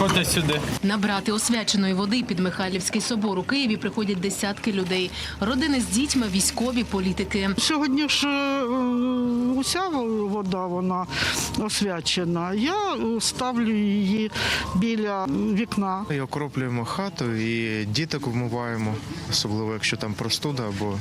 Підходьте сюди. Набрати освяченої води під Михайлівський собор у Києві приходять десятки людей. Родини з дітьми, військові, політики. Сьогодні ж е, уся вода вона освячена. Я е, ставлю її біля вікна. І окроплюємо хату і діток вмиваємо, особливо якщо там простуда або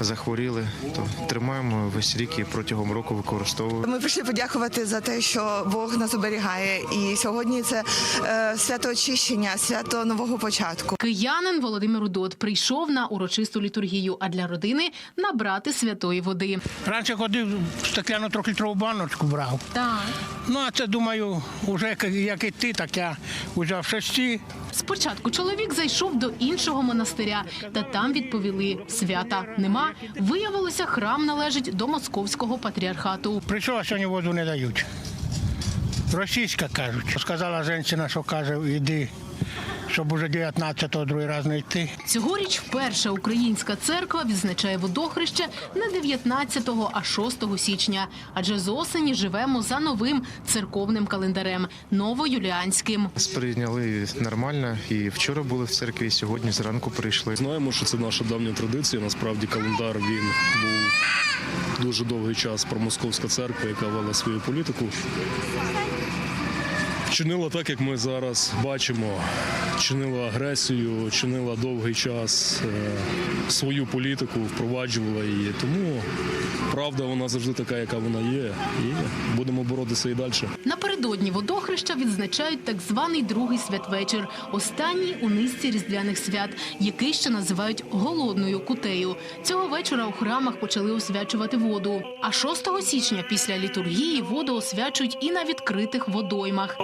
захворіли, то тримаємо весь рік і протягом року використовуємо. Ми прийшли подякувати за те, що Бог нас оберігає. І сьогодні це е, свято очищення, свято нового початку. Киянин Володимир Удот прийшов на урочисту літургію, а для родини набрати святої води. Раніше ходив в стекляну трьохлітрову баночку брав. Так. Ну а це думаю, уже як і ти, так я взяв шесті. Спочатку чоловік зайшов до іншого монастиря, та там відповіли свята нема. Виявилося, храм належить до московського патріархату. Прийшов, а сьогодні воду не дають. Російська кажуть. Сказала жінка, що каже, іди, щоб уже 19-го другий раз не йти. Цьогоріч вперше українська церква відзначає водохреще не 19, а 6 січня. Адже з осені живемо за новим церковним календарем новоюліанським. Сприйняли нормально і вчора були в церкві, і сьогодні зранку прийшли. Знаємо, що це наша давня традиція. Насправді календар він був дуже довгий час промосковська церква, яка вела свою політику. Чинила так, як ми зараз бачимо. Чинила агресію, чинила довгий час е, свою політику, впроваджувала її. Тому правда вона завжди така, яка вона є. І будемо боротися і далі. Напередодні водохреща відзначають так званий другий святвечір, останній у низці різдвяних свят, який ще називають голодною кутею. Цього вечора у храмах почали освячувати воду. А 6 січня після літургії воду освячують і на відкритих водоймах.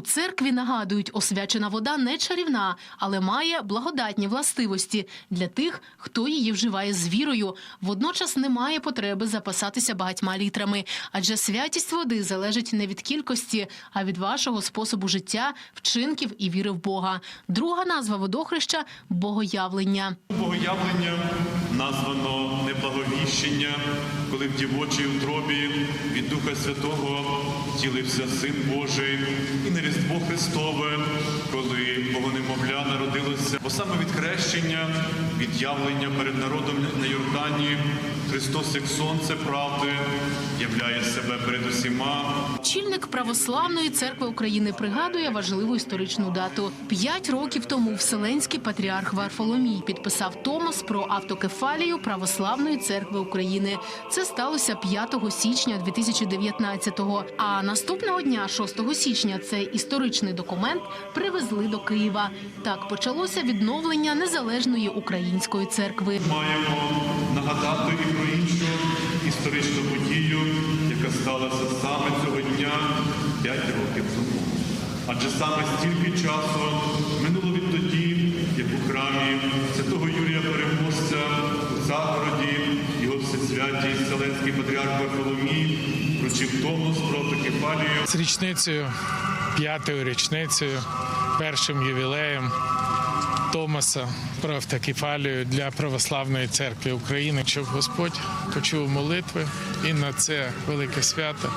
У церкві нагадують, освячена вода не чарівна, але має благодатні властивості для тих, хто її вживає з вірою. Водночас немає потреби запасатися багатьма літрами, адже святість води залежить не від кількості, а від вашого способу життя, вчинків і віри в Бога. Друга назва водохреща богоявлення. Богоявлення названо неблаговіщення, коли в дівочій утробі від Духа Святого втілився Син Божий, і на Різдво Христове, коли Богонемовля народилося, бо саме від хрещення, від явлення перед народом на Йордані, Христос, як сонце правди, являє себе перед усіма. Чільник православної церкви України пригадує важливу історичну дату. П'ять років тому Вселенський патріарх Варфоломій підписав Томос про автокефалію православної церкви України. Це сталося 5 січня 2019-го. А наступного дня, 6 січня, цей історичний документ привезли до Києва. Так почалося відновлення незалежної української церкви. Маємо нагадати і про іншу історичну подію, яка сталася саме цього дня 5 років тому. Адже саме стільки часу минуло відтоді, як у храмі святого Юрія Переможця у Загороді його всесвятість Вселенський патріарх Варфоломій вручив Томос про автокефалію. з річницею, п'ятою річницею, першим ювілеєм Томаса про автокефалію для православної церкви України, щоб Господь почув молитви і на це велике свято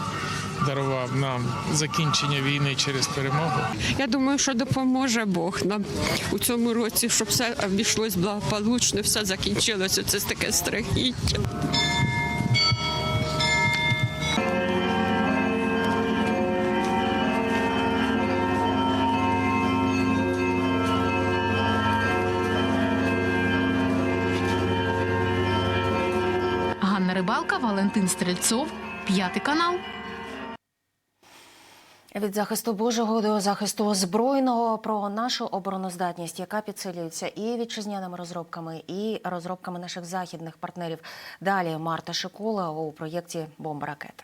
дарував нам закінчення війни через перемогу. Я думаю, що допоможе Бог нам у цьому році, щоб все обійшлось благополучно, все закінчилося. Це таке страхіття. Ганна Валентин Стрельцов, п'ятий канал. Від захисту Божого до захисту збройного про нашу обороноздатність, яка підсилюється і вітчизняними розробками, і розробками наших західних партнерів. Далі Марта Шикола у проєкті Бомба ракета.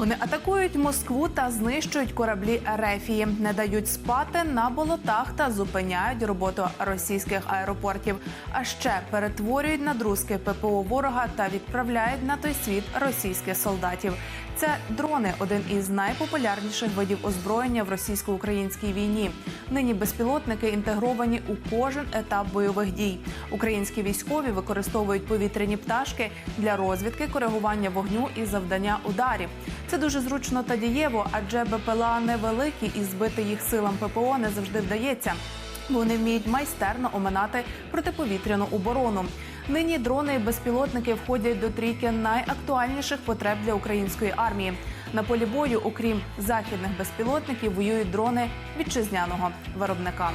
Вони атакують Москву та знищують кораблі Ерефії, не дають спати на болотах та зупиняють роботу російських аеропортів. А ще перетворюють на друзки ППО ворога та відправляють на той світ російських солдатів. Це дрони один із найпопулярніших видів озброєння в російсько-українській війні. Нині безпілотники інтегровані у кожен етап бойових дій. Українські військові використовують повітряні пташки для розвідки, коригування вогню і завдання ударів. Це дуже зручно та дієво, адже БПЛА невеликі і збити їх силам ППО не завжди вдається. Вони вміють майстерно оминати протиповітряну оборону. Нині дрони і безпілотники входять до трійки найактуальніших потреб для української армії. На полі бою, окрім західних безпілотників, воюють дрони вітчизняного виробника.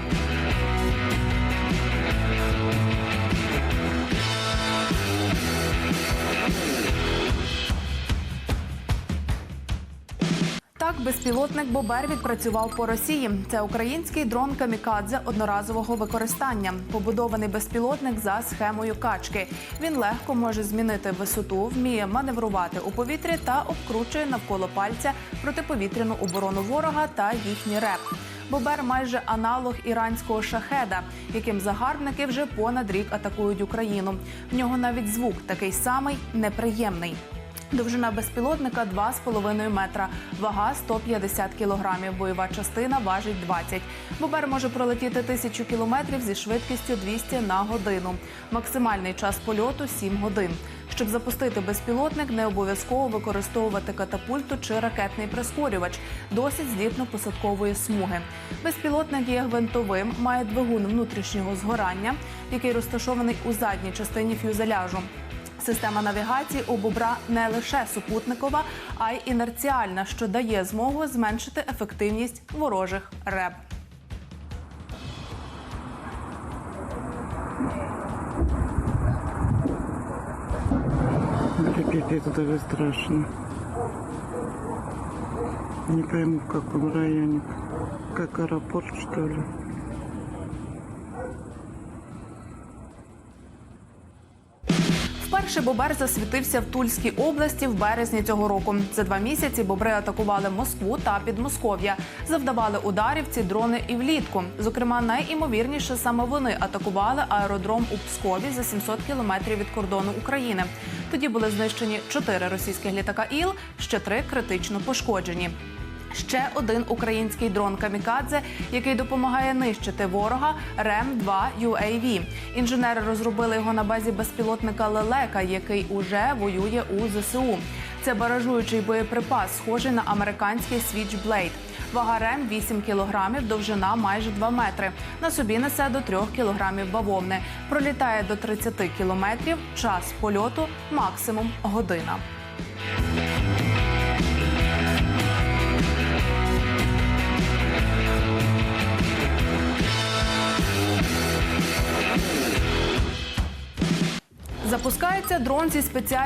Так, безпілотник Бобер відпрацював по Росії. Це український дрон камікадзе одноразового використання. Побудований безпілотник за схемою качки. Він легко може змінити висоту, вміє маневрувати у повітрі та обкручує навколо пальця протиповітряну оборону ворога та їхній реп. Бобер майже аналог іранського шахеда, яким загарбники вже понад рік атакують Україну. В нього навіть звук такий самий неприємний. Довжина безпілотника 2,5 метра, вага 150 кілограмів, бойова частина важить 20. Бобер може пролетіти тисячу кілометрів зі швидкістю 200 на годину. Максимальний час польоту 7 годин. Щоб запустити безпілотник, не обов'язково використовувати катапульту чи ракетний прискорювач. Досить злітно-посадкової смуги. Безпілотник є гвинтовим, має двигун внутрішнього згорання, який розташований у задній частині фюзеляжу. Система навігації у не лише супутникова, а й інерціальна, що дає змогу зменшити ефективність ворожих реб. Это даже страшно. Не пойму, в каком районе. Как аэропорт, что ли? Вперше Бобер засвітився в Тульській області в березні цього року. За два місяці бобри атакували Москву та Підмосков'я. Завдавали ударів ці дрони і влітку. Зокрема, найімовірніше саме вони атакували аеродром у Пскові за 700 кілометрів від кордону України. Тоді були знищені чотири російських літака ІЛ, ще три критично пошкоджені. Ще один український дрон Камікадзе, який допомагає нищити ворога рем 2 UAV. Інженери розробили його на базі безпілотника Лелека, який уже воює у ЗСУ. Це баражуючий боєприпас, схожий на американський Switchblade. Вага рем 8 кілограмів, довжина майже 2 метри. На собі несе до 3 кілограмів бавовни. Пролітає до 30 кілометрів. Час польоту максимум година. Запускається дрон зі спеціальним